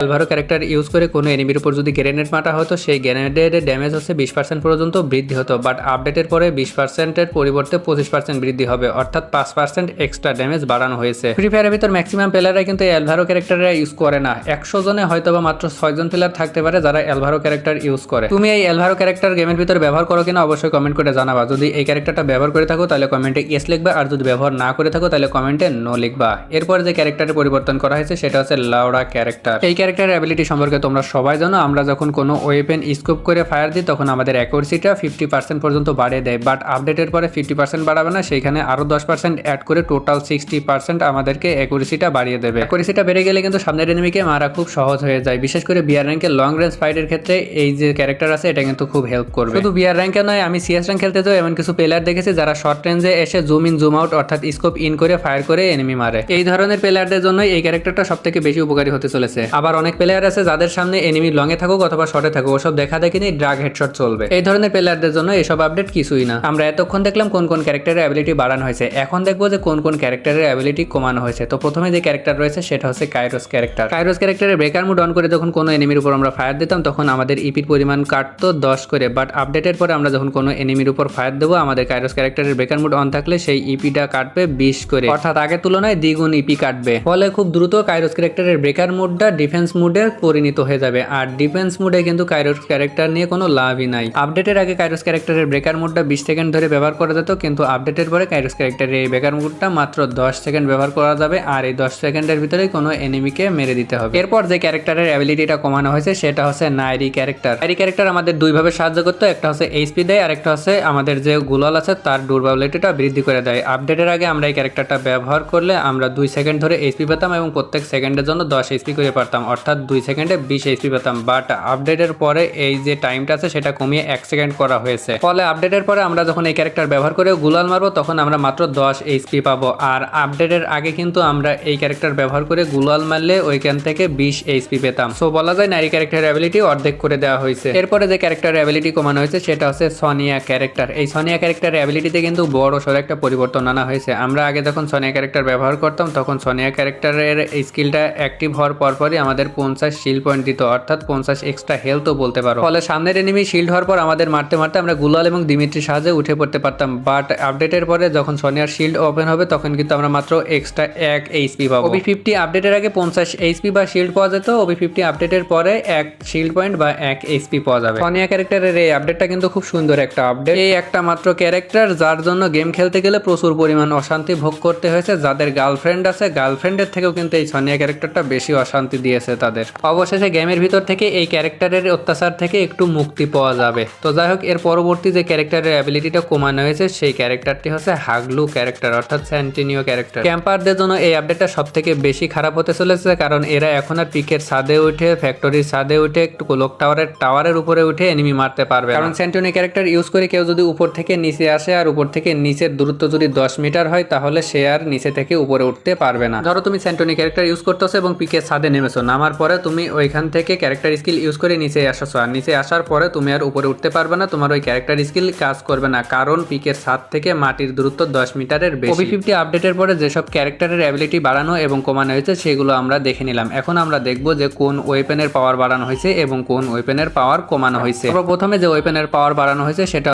Alvaro character use করে কোনো এনিমির উপর যদি গ্রেনেড মাটা হতো, সেই গ্রেনেডের ড্যামেজ হচ্ছে বিশ পার্সেন্ট পর্যন্ত বৃদ্ধি হতো, বাট আপডেটের পরে বিশ পার্সেন্টের পরিবর্তে পঁচিশ পার্সেন্ট বৃদ্ধি হবে, অর্থাৎ পাঁচ পার্সেন্ট এক্সট্রা ড্যামেজ বাড়ানো হয়েছে। ফ্রি ফায়ারের ভিতর ম্যাক্সিমাম প্লেয়াররা কিন্তু এই অ্যালভারো ক্যারেক্টাররা ইউজ করে না। একশো জনে হয়তো বা মাত্র ছয়জন প্লেয়ার থাকতে পারে যারা অ্যালভারো ক্যারেক্টার ইউজ করে। তুমি এই অ্যালভারো ক্যারেক্টার গেমের ভিতর ব্যবহার করো কিনা অবশ্যই কমেন্ট করে জানাবা। যদি এই ক্যারেক্টারটা ব্যবহার করে থাকো, তাহলে কমেন্টে ইয়েস লিখবা, আর যদি ব্যবহার না করে থাকো, তাহলে কমেন্টে নো লিখবা। এরপর যে ক্যারেক্টারের পরিবর্তন করা হয়েছে, সেটা হচ্ছে লাউডা ক্যারেক্টার। এই ক্যারেক্টারের অ্যাবিলিটি সম্পর্কে তোমরা সবাই জানো। আমরা যখন কোনো ওয়েপেন স্কোপ করে ফায়ার দিই, তখন আমাদের অ্যাকুরেসিটা ফিফটি পার্সেন্ট পর্যন্ত বাড়িয়ে দেয়। বাট আপডেটের পরে ফিফটি পার্সেন্ট বাড়াবে না সেইখানে আরও দশ পার্সেন্ট অ্যাড করে টোটাল সিক্সটি পার্সেন্ট আমাদেরকে অ্যাকুরেসিটা বাড়িয়ে দেবে। অ্যাকুরেসিটা বেড়ে গেলে কিন্তু সামনের এনিমিকে মারা খুব সহজ হয়ে যায়। বিশেষ করে বিয়ার র্যাঙ্কের লং রেঞ্জ ফাইটের ক্ষেত্রে এই যে ক্যারেক্টার আছে, এটা কিন্তু খুব হেল্প করবে। শুধু বিয়ার র্যাঙ্কে নয়, আমি সিএস র্যাঙ্ক খেলতে যাও এমন কিছু প্লেয়ার দেখেছি যারা শর্ট রেঞ্জে এসে জুম ইন জুম আউট অর্থাৎ স্কোপ ইন করে ফায়ার করে এনিমি মারে। এই ধরনের প্লেয়ারদের জন্য এই ক্যারেক্টারটা সব থেকে বেশি উপকারী হতে চলেছে। আবার অনেক প্লেয়ার আছে যাদের সামনে এনিমি লং এ থাকুক অথবা শর্টে থাকুক, ওসব দেখা দেখি নেই ড্রাগ হেডশট চলবে। এই ধরনের প্লেয়ারদের জন্য এসব আপডেট কিছুই না। আমরা এতক্ষণ দেখলাম কোন কোন ক্যারেক্টারের অ্যাবিলিটি বাড়ানো হয়েছে। এখন দেখব যে কোন কোন ক্যারেক্টারের অ্যাবিলিটি কমানো হয়েছে। তো প্রথমে যে ক্যারেক্টার রয়েছে সেটা হচ্ছে কাইরোস ক্যারেক্টার কাইরোস ক্যারেক্টারের ব্রেকার মুড অন করে যখন কোনো এনিমির উপর আমরা ফায়ার দিতাম, তখন আমাদের ইপির পরিমাণ কাটতো দশ করে। বাট আপডেটের পরে আমরা যখন কোনো এনিমির উপর ফায়ার দেবো, আমাদের কাইরোস ক্যারেক্টারের ব্রেকার মুড অন থাকলে সেই ইপিটা কাটবে বিশ করে। অর্থাৎ আগের তুলনায় দ্বিগুণ ইপি কাটবে। ফলে খুব দ্রুত কাইরোস ক্যারেক্টারের ব্রেকার মুডটা ডিফেন্স মুডে পরিণত হয়ে যাবে। আর ডিফেন্স মুডে কিন্তু কাইরোস ক্যারেক্টার নিয়ে কোনো লাভই নাই। আপডেটের আগে কাইরোস ক্যারেক্টারের ব্রেকার মুডটা বিশ সেকেন্ড ধরে ব্যবহার করা যেত, কিন্তু আপডেটের পরে কাইরোস ক্যারেক্টারের এই ব্রেকার মুডটা মাত্র দশ সেকেন্ড ব্যবহার করা যাবে, আর এই দশ সেকেন্ডের ভিতরে কোনো এনিমিকে মেরে দিতে হবে। এরপর যে ক্যারেক্টারের অ্যাবিলিটিটা কমানো হয়েছে, সেটা হচ্ছে নাইরি ক্যারেক্টার নাইরি ক্যারেক্টার আমাদের দুইভাবে সাহায্য করতো, একটা হচ্ছে এইচপি দেয় আর একটা হচ্ছে আমাদের যে গুলাল আছে, তার ডুরবাবিলিটিটা বৃদ্ধি করে দেয়। আপডেটের আগে আমরা এই ক্যারেক্টারটা ব্যবহার করলে আমরা দুই সেকেন্ড ধরে এইচপি পেতাম এবং প্রত্যেক সেকেন্ডের জন্য দশ এইচপি করে পারতাম। অর্থাৎ দুই সেকেন্ডে বিশ এইচপি পেতাম। বাট আপডেটের পরে এই যে টাইমটা আছে, সেটা কমিয়ে এক সেকেন্ড করা হয়েছে। ফলে আপডেটের পরে আমরা যখন এই ক্যারেক্টার ব্যবহার করে গুলাল মারবো, তখন আমরা মাত্র দশ এইচপি পাবো। আর আপডেটের আগে কিন্তু আমরা এই ক্যারেক্টার ব্যবহার করে গুলাল মারলে ওইখান থেকে বিশ এইচপি পেতাম। সো বলা যায় নারী ক্যারেক্টার অ্যাবিলিটি অর্ধেক করে দেওয়া হয়েছে। এরপরে যে ক্যারেক্টার অ্যাবিলিটি কমানো হয়েছে, সেটা হচ্ছে সোনিয়া ক্যারেক্টার এই সোনিয়া ক্যারেক্টার অ্যাবিলিটিতে কিন্তু বড় সড়ো একটা পরিবর্তন আনা হয়েছে। আমরা আগে যখন সোনিয়া ক্যারেক্টার ব্যবহার করতাম, তখন সোনিয়া ক্যারেক্টারের স্কিলটা অ্যাক্টিভ হওয়ার পরপরই আমাদের পঞ্চাশ শিল পয়েন্ট দিত অর্থাৎ পঞ্চাশ এক্সট্রা হেলথও বলতে পারো। ফলে সামনের এনিমি শিল্ড হওয়ার পর আমাদের মারতে মারতে আমরা গুলাল এবং দিমিত্রির সাহায্যে উঠে পড়তে পারতাম। বাট আপডেটের পরে যখন সোনিয়ার শিল্ড ওপেন হবে তখন কিন্তু আমরা মাত্র এক্সট্রা এক এইচপি পাবো। ওবি ফিফটি আপডেটের আগে পঞ্চাশ এইচপি বা শিল্ড পাওয়া যেত ওবি ফিফটি আপডেটের পরে এক শিল্ড পয়েন্ট বা এক এইচপি পাওয়া যাবে। সোনিয়া ক্যারেক্টারের এই আপডেটটা কিন্তু খুব সুন্দর একটা আপডেট এই একটা মাত্র ক্যারেক্টার যার জন্য গেম খেলতে গেলে প্রচুর পরিমাণ অশান্তি ভোগ করতে হয়েছে। যাদের গার্লফ্রেন্ড আছে গার্লফ্রেন্ডের থেকেও কিন্তু এই সোনিয়া ক্যারেক্টারটা বেশি অশান্তি দিয়েছে। তাদের। অবশেষে গেমের ভিতর থেকে এই ক্যারেক্টারের অত্যাচার থেকে একটু মুক্তি পাওয়া যাবে। তো যাই হোক, এর পরবর্তী যে ক্যারেক্টারের অ্যাবিলিটিটা কমানো হয়েছে, সেই ক্যারেক্টারটি হচ্ছে হাগলু ক্যারেক্টার, অর্থাৎ স্যান্টিনিও ক্যারেক্টার। ক্যাম্পারদের জন্য এই আপডেটটা সব থেকে বেশি খারাপ হতে চলেছে, কারণ এরা এখন আর পিকের ছাদে উঠে ফ্যাক্টরির ছাদে উঠে, একটু কোলক টাওয়ারের টাওয়ারের উপরে উঠে এনিমি মারতে পারবে কারণ স্যান্টিনিও ক্যারেক্টার ইউজ করে কেউ যদি উপর থেকে নিচে আসে আর উপর থেকে নিচের দূরত্ব যদি দশ মিটার হয়, তাহলে সে আর নিচে থেকে উপরে উঠতে পারবে না। ধরো তুমি স্যান্টনি ক্যারেক্টার ইউজ করতেছো এবং পিকের ছাদে নেমেছো নামার পরে তুমি ওইখান থেকে ক্যারেক্টার স্কিল ইউজ করে নিচে আসছো। আর নিচে আসার পরে তুমি আর উপরে উঠতে পারবে না তোমার ওই ক্যারেক্টার স্কিল কাজ করবে না। কারণ পিকের ছাদ থেকে মাটির দূরত্ব দশ মিটারের বেশি। ওবি ফিফটি আপডেটের পরে যেসব ক্যারেক্টারের অ্যাবিলিটি বাড়ানো এবং কমানো হয়েছে সেগুলো আমরা দেখে নিলাম। এখন আমরা দেখব যে কোন ওয়েপেনের পাওয়ার বাড়ানো হয়েছে এবং কোন ওয়েপেনের পাওয়ার কমানো হয়েছে। প্রথমে যে ওয়েপেনের পাওয়ার বাড়ানো হয়েছে সেটা